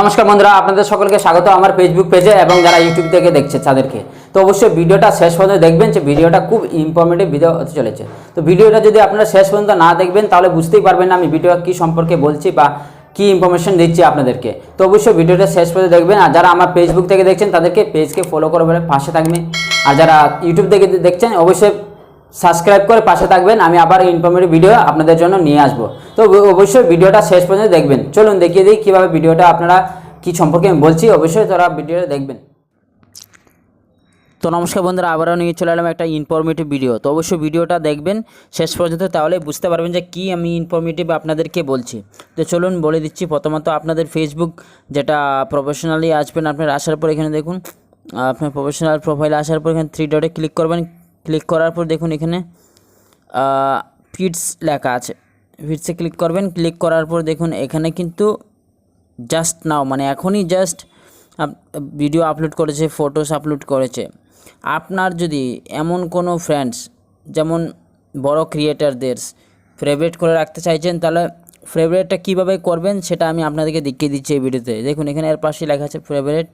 নমস্কার বন্ধুরা, আপনাদের সকলকে স্বাগত আমার ফেসবুক পেজে এবং যারা ইউটিউব থেকে দেখছে তাদেরকে। তো অবশ্যই ভিডিওটা শেষ পর্যন্ত দেখবেন যে ভিডিওটা খুব ইনফরমেটিভ ভিডিও হতে চলেছে। তো ভিডিওটা যদি আপনারা শেষ পর্যন্ত না দেখবেন, তাহলে বুঝতেই পারবেন না আমি ভিডিও কী সম্পর্কে বলছি বা কী ইনফরমেশন দিচ্ছি আপনাদেরকে। তো অবশ্যই ভিডিওটা শেষ পর্যন্ত দেখবেন আর যারা আমার ফেসবুক থেকে দেখছেন, তাদেরকে পেজকে ফলো করে পাশে থাকবেন। আর যারা ইউটিউব থেকে দেখছেন, অবশ্যই সাবস্ক্রাইব করে পাশে থাকবেন, আমি আবার ইনফরমেটিভ ভিডিও আপনাদের জন্য নিয়ে আসব। তো অবশ্যই ভিডিওটা শেষ পর্যন্ত দেখবেন। চলুন দেখিয়ে দিই কীভাবে ভিডিওটা আপনারা কি সম্পর্কে আমি বলছি, অবশ্যই তারা ভিডিওটা দেখবেন। তো নমস্কার বন্ধুরা, আবারও নিয়ে চলে এলাম একটা ইনফরমেটিভ ভিডিও তো অবশ্যই ভিডিওটা দেখবেন শেষ পর্যন্ত, তাহলে বুঝতে পারবেন যে কী আমি ইনফরমেটিভ আপনাদেরকে বলছি। তো চলুন বলে দিচ্ছি, প্রথমত আপনাদের ফেসবুক যেটা প্রফেশনালি আসবেন, আপনার আসার পর এখানে দেখুন আপনার প্রফেশনাল প্রোফাইলে আসার পর এখানে থ্রি ডটে ক্লিক করবেন। ক্লিক করার পর দেখুন এখানে ফিটস লেখা আছে। ফিটসে ক্লিক করবেন ক্লিক করার পর দেখুন এখানে কিন্তু জাস্ট নাও মানে এখনই জাস্ট ভিডিও আপলোড করেছে ফটোস আপলোড করেছে। আপনার যদি এমন কোনো ফ্রেন্ডস যেমন বড় ক্রিয়েটারদের ফেভারেট করে রাখতে চাইছেন, তাহলে ফেভারিটটা কীভাবে করবেন সেটা আমি আপনাদেরকে দেখিয়ে দিচ্ছি এই ভিডিওতে দেখুন এখানে এর পাশে লেখা আছে ফেভারিট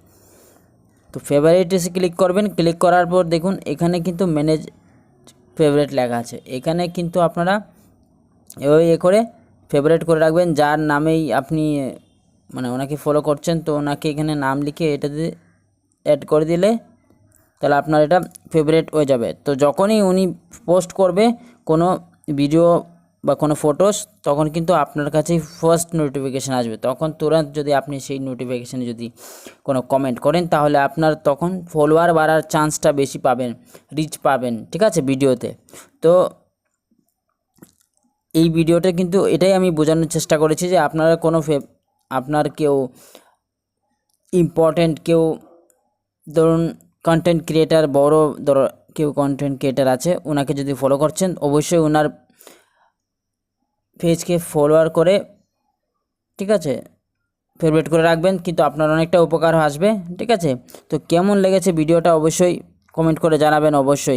তো ফেভারিট এসে ক্লিক করবেন ক্লিক করার পর দেখুন এখানে কিন্তু ম্যানেজ ফেভারিট লেখা আছে। এখানে কিন্তু আপনারা এভাবে এ করে ফেভারিট করে রাখবেন। যার নামেই আপনি মানে ওনাকে ফলো করছেন, তো ওনাকে এখানে নাম লিখে এটাতে অ্যাড করে দিলে তাহলে আপনার এটা ফেভারিট হয়ে যাবে। তো যখনই উনি পোস্ট করবে, কোনো ভিডিও বা কোনো ফটোস তখন কিন্তু আপনার কাছেই ফার্স্ট নোটিফিকেশান আসবে। তখন তুরন্ত যদি আপনি সেই নোটিফিকেশানে যদি কোনো কমেন্ট করেন, তাহলে আপনার তখন ফলোয়ার বাড়ার চান্সটা বেশি পাবেন রিচ পাবেন, ঠিক আছে, ভিডিওতে। তো এই ভিডিওটা কিন্তু এটাই আমি বোঝানোর চেষ্টা করেছি যে আপনারা কোনো আপনার কেউ ইম্পর্ট্যান্ট কেউ, ধরুন কন্টেন্ট ক্রিয়েটার বড় ধর, কেউ কন্টেন্ট ক্রিয়েটার আছে ওনাকে যদি ফলো করছেন, অবশ্যই ওনার পেজকে ফলোয়ার করে, ঠিক আছে? ফেভারিট করে রাখবেন, কিন্তু আপনার অনেকটা উপকার আসবে, ঠিক আছে? তো কেমন লেগেছে ভিডিওটা অবশ্যই কমেন্ট করে জানাবেন, অবশ্যই।